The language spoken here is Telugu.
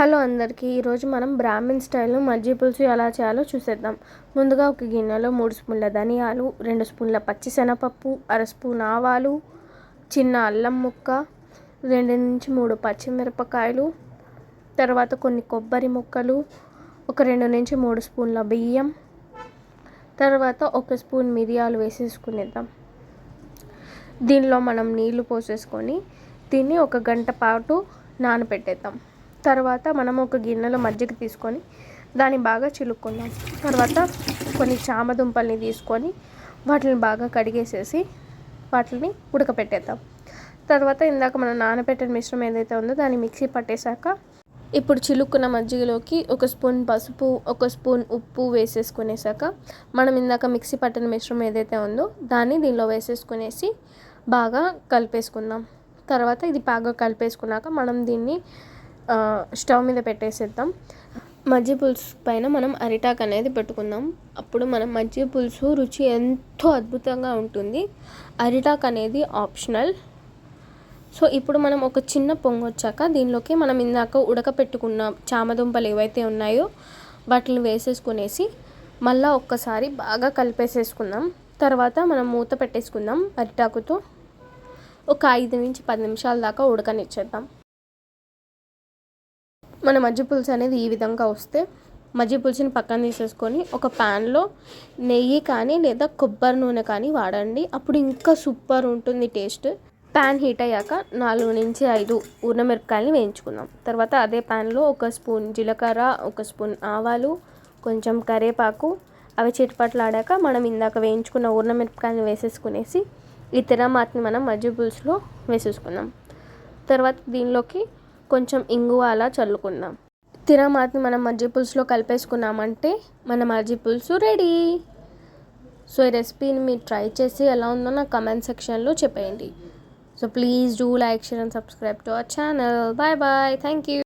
హలో అందరికీ ఈరోజు మనం బ్రాహ్మిన్ స్టైల్లో మజ్జి పులుసు ఎలా చేయాలో చూసేద్దాం. ముందుగా ఒక గిన్నెలో మూడు స్పూన్ల ధనియాలు రెండు స్పూన్ల పచ్చిశనగపప్పు అర స్పూన్ ఆవాలు చిన్న అల్లం ముక్క రెండు నుంచి మూడు పచ్చిమిరపకాయలు తర్వాత కొన్ని కొబ్బరి ముక్కలు ఒక రెండు నుంచి మూడు స్పూన్ల బియ్యం తర్వాత ఒక స్పూన్ మిరియాలు వేసేసుకునేద్దాం. దీనిలో మనం నీళ్ళు పోసేసుకొని దీన్ని ఒక గంట పాటు నానబెట్టేద్దాం తర్వాత మనం ఒక గిన్నెలో మజ్జిగ తీసుకొని దాన్ని బాగా చిలుక్కుందాం. తర్వాత కొన్ని చామదుంపల్ని తీసుకొని వాటిని బాగా కడిగేసేసి వాటిని ఉడకపెట్టేద్దాం. తర్వాత ఇందాక మనం నానబెట్టిన మిశ్రమం ఏదైతే ఉందో దాన్ని మిక్సీ పట్టేశాక ఇప్పుడు చిలుక్కున్న మజ్జిగలోకి ఒక స్పూన్ పసుపు ఒక స్పూన్ ఉప్పు వేసేసుకునేసాక మనం ఇందాక మిక్సీ పట్టిన మిశ్రమం ఏదైతే ఉందో దాన్ని దీనిలో వేసేసుకునేసి బాగా కలిపేసుకుందాం. తర్వాత ఇది బాగా కలిపేసుకున్నాక మనం దీన్ని స్టవ్ మీద పెట్టేసేద్దాం. మజ్జి పులుసు పైన మనం అరిటాక్ అనేది పెట్టుకుందాం. అప్పుడు మనం మజ్జి పులుసు రుచి ఎంతో అద్భుతంగా ఉంటుంది. అరిటాక్ అనేది ఆప్షనల్. సో ఇప్పుడు మనం ఒక చిన్న పొంగు వచ్చాక దీనిలోకి మనం ఇందాక ఉడకపెట్టుకున్న చామదుంపలు ఏవైతే ఉన్నాయో వాటిని వేసేసుకునేసి మళ్ళీ ఒక్కసారి బాగా కలిపేసేసుకుందాం. తర్వాత మనం మూత పెట్టేసుకుందాం అరిటాకుతో. ఒక ఐదు నుంచి పది నిమిషాల దాకా ఉడకనిచ్చేద్దాం. మన మజ్జి పులుసు అనేది ఈ విధంగా వస్తే మజ్జి పులుసుని పక్కన తీసేసుకొని ఒక ప్యాన్లో నెయ్యి కానీ లేదా కొబ్బరి నూనె కానీ వాడండి. అప్పుడు ఇంకా సూపర్ ఉంటుంది టేస్ట్. ప్యాన్ హీట్ అయ్యాక నాలుగు నుంచి ఐదు మిరపకాయలు వేయించుకుందాం. తర్వాత అదే ప్యాన్లో ఒక స్పూన్ జీలకర్ర ఒక స్పూన్ ఆవాలు కొంచెం కరేపాకు అవి చిటపట్లాడాక మనం ఇందాక వేయించుకున్న మిరపకాయలు వేసేసుకునేసి ఈ తిరమాతని మనం మజ్జి పులుసులో వేసేసుకుందాం. తర్వాత దీనిలోకి కొంచెం ఇంగువ అలా చల్లుకుందాం. తిరామాతని మనం మజ్జి పులుసులో కలిపేసుకున్నామంటే మన మజ్జి పులుసు రెడీ. సో ఈ రెసిపీని మీరు ట్రై చేసి ఎలా ఉందో నా కమెంట్ సెక్షన్లో చెప్పేయండి. So please do like share and subscribe to our channel. Bye bye. Thank you.